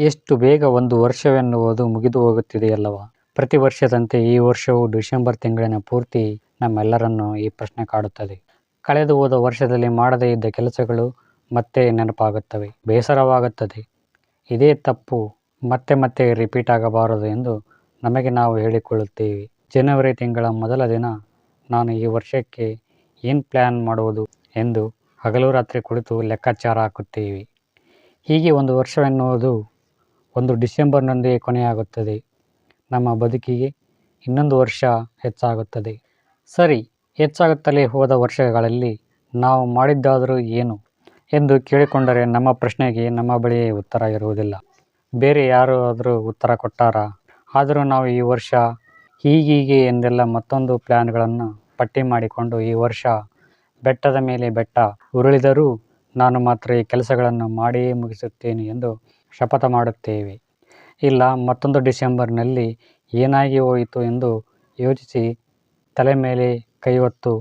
ಎಷ್ಟು ಬೇಗ ಒಂದು ವರ್ಷವೆನ್ನುವುದು ಮುಗಿದು ಹೋಗುತ್ತಿದೆಯಲ್ಲವ? ಪ್ರತಿ ವರ್ಷದಂತೆ ಈ ವರ್ಷವೂ ಡಿಸೆಂಬರ್ ತಿಂಗಳಿನ ಪೂರ್ತಿ ನಮ್ಮೆಲ್ಲರನ್ನು ಈ ಪ್ರಶ್ನೆ ಕಾಡುತ್ತದೆ. ಕಳೆದು ಹೋದ ವರ್ಷದಲ್ಲಿ ಮಾಡದೇ ಇದ್ದ ಕೆಲಸಗಳು ಮತ್ತೆ ನೆನಪಾಗುತ್ತವೆ, ಬೇಸರವಾಗುತ್ತದೆ. ಇದೇ ತಪ್ಪು ಮತ್ತೆ ಮತ್ತೆ ರಿಪೀಟ್ ಆಗಬಾರದು ಎಂದು ನಮಗೆ ನಾವು ಹೇಳಿಕೊಳ್ಳುತ್ತೇವೆ. ಜನವರಿ ತಿಂಗಳ ಮೊದಲ ದಿನ ನಾನು ಈ ವರ್ಷಕ್ಕೆ ಏನು ಪ್ಲ್ಯಾನ್ ಮಾಡುವುದು ಎಂದು ಹಗಲು ರಾತ್ರಿ ಕುಳಿತು ಲೆಕ್ಕಾಚಾರ ಹಾಕುತ್ತೇವೆ. ಹೀಗೆ ಒಂದು ವರ್ಷವೆನ್ನುವುದು ಒಂದು ಡಿಸೆಂಬರ್ನೊಂದಿಗೆ ಕೊನೆಯಾಗುತ್ತದೆ. ನಮ್ಮ ಬದುಕಿಗೆ ಇನ್ನೊಂದು ವರ್ಷ ಹೆಚ್ಚಾಗುತ್ತದೆ. ಸರಿ, ಹೆಚ್ಚಾಗುತ್ತಲೇ ಹೋದ ವರ್ಷಗಳಲ್ಲಿ ನಾವು ಮಾಡಿದ್ದಾದರೂ ಏನು ಎಂದು ಕೇಳಿಕೊಂಡರೆ ನಮ್ಮ ಪ್ರಶ್ನೆಗೆ ನಮ್ಮ ಬಳಿಯೇ ಉತ್ತರ ಇರುವುದಿಲ್ಲ. ಬೇರೆ ಯಾರಾದರೂ ಉತ್ತರ ಕೊಟ್ಟಾರ? ಆದರೂ ನಾವು ಈ ವರ್ಷ ಹೀಗೀಗೆ ಎಂದೆಲ್ಲ ಮತ್ತೊಂದು ಪ್ಲ್ಯಾನ್ಗಳನ್ನು ಪಟ್ಟಿ ಮಾಡಿಕೊಂಡು ಈ ವರ್ಷ ಬೆಟ್ಟದ ಮೇಲೆ ಬೆಟ್ಟ ಉರುಳಿದರೂ ನಾನು ಮಾತ್ರ ಈ ಕೆಲಸಗಳನ್ನು ಮಾಡಿಯೇ ಮುಗಿಸುತ್ತೇನೆ ಎಂದು ಶಪಥ ಮಾಡುತ್ತೇವೆ. ಇಲ್ಲ, ಮತ್ತೊಂದು ಡಿಸೆಂಬರ್ನಲ್ಲಿ ಏನಾಗಿ ಹೋಯಿತು ಎಂದು ಯೋಚಿಸಿ ತಲೆ ಮೇಲೆ ಕೈ ಹೊತ್ತು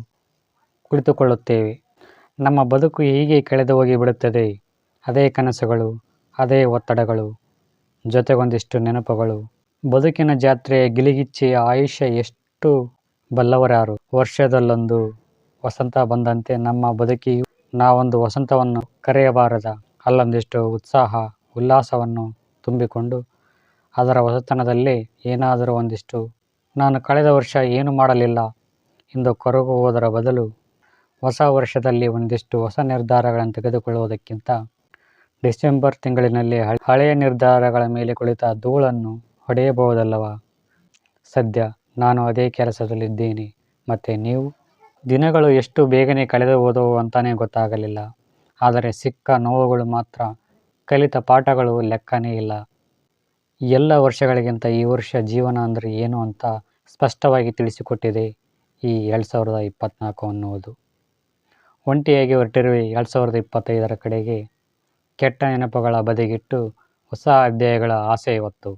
ಕುಳಿತುಕೊಳ್ಳುತ್ತೇವೆ. ನಮ್ಮ ಬದುಕು ಹೀಗೆ ಕಳೆದು ಹೋಗಿ ಬಿಡುತ್ತದೆ. ಅದೇ ಕನಸುಗಳು, ಅದೇ ಒತ್ತಡಗಳು, ಜೊತೆಗೊಂದಿಷ್ಟು ನೆನಪುಗಳು. ಬದುಕಿನ ಜಾತ್ರೆಯ ಗಿಲಿಗಿಚ್ಚಿ ಆಯುಷ್ಯ ಎಷ್ಟು ಬಲ್ಲವರಾರು. ವರ್ಷದಲ್ಲೊಂದು ವಸಂತ ಬಂದಂತೆ ನಮ್ಮ ಬದುಕಿಯು ನಾವೊಂದು ವಸಂತವನ್ನು ಕರೆಯಬಾರದ, ಅಲ್ಲೊಂದಿಷ್ಟು ಉತ್ಸಾಹ ಉಲ್ಲಾಸವನ್ನು ತುಂಬಿಕೊಂಡು ಅದರ ಹೊಸತನದಲ್ಲಿ ಏನಾದರೂ ಒಂದಿಷ್ಟು, ನಾನು ಕಳೆದ ವರ್ಷ ಏನು ಮಾಡಲಿಲ್ಲ ಎಂದು ಕೊರಗುವುದರ ಬದಲು ಹೊಸ ವರ್ಷದಲ್ಲಿ ಒಂದಿಷ್ಟು ಹೊಸ ನಿರ್ಧಾರಗಳನ್ನು ತೆಗೆದುಕೊಳ್ಳುವುದಕ್ಕಿಂತ ಡಿಸೆಂಬರ್ ತಿಂಗಳಿನಲ್ಲಿ ಹಳೆಯ ನಿರ್ಧಾರಗಳ ಮೇಲೆ ಕುಳಿತ ಧೂಳನ್ನು ಹೊಡೆಯಬಹುದಲ್ಲವ? ಸದ್ಯ ನಾನು ಅದೇ ಕೆಲಸದಲ್ಲಿದ್ದೇನೆ, ಮತ್ತು ನೀವು? ದಿನಗಳು ಎಷ್ಟು ಬೇಗನೆ ಕಳೆದು ಹೋದವು ಅಂತಲೇ ಗೊತ್ತಾಗಲಿಲ್ಲ, ಆದರೆ ಸಿಕ್ಕ ನೋವುಗಳು ಮಾತ್ರ ಕಲಿತ ಪಾಠಗಳು ಲೆಕ್ಕನೇ ಇಲ್ಲ. ಎಲ್ಲ ವರ್ಷಗಳಿಗಿಂತ ಈ ವರ್ಷ ಜೀವನ ಅಂದರೆ ಏನು ಅಂತ ಸ್ಪಷ್ಟವಾಗಿ ತಿಳಿಸಿಕೊಟ್ಟಿದೆ ಈ ಎರಡು ಸಾವಿರದ ಇಪ್ಪತ್ತ್ನಾಲ್ಕು ಅನ್ನುವುದು. ಒಂಟಿಯಾಗಿ ಹೊರಟಿರುವ ಎರಡು ಸಾವಿರದ ಇಪ್ಪತ್ತೈದರ ಕಡೆಗೆ ಕೆಟ್ಟ ನೆನಪುಗಳ ಬದಿಗಿಟ್ಟು ಹೊಸ ಅಧ್ಯಾಯಗಳ ಆಸೆ ಇವತ್ತು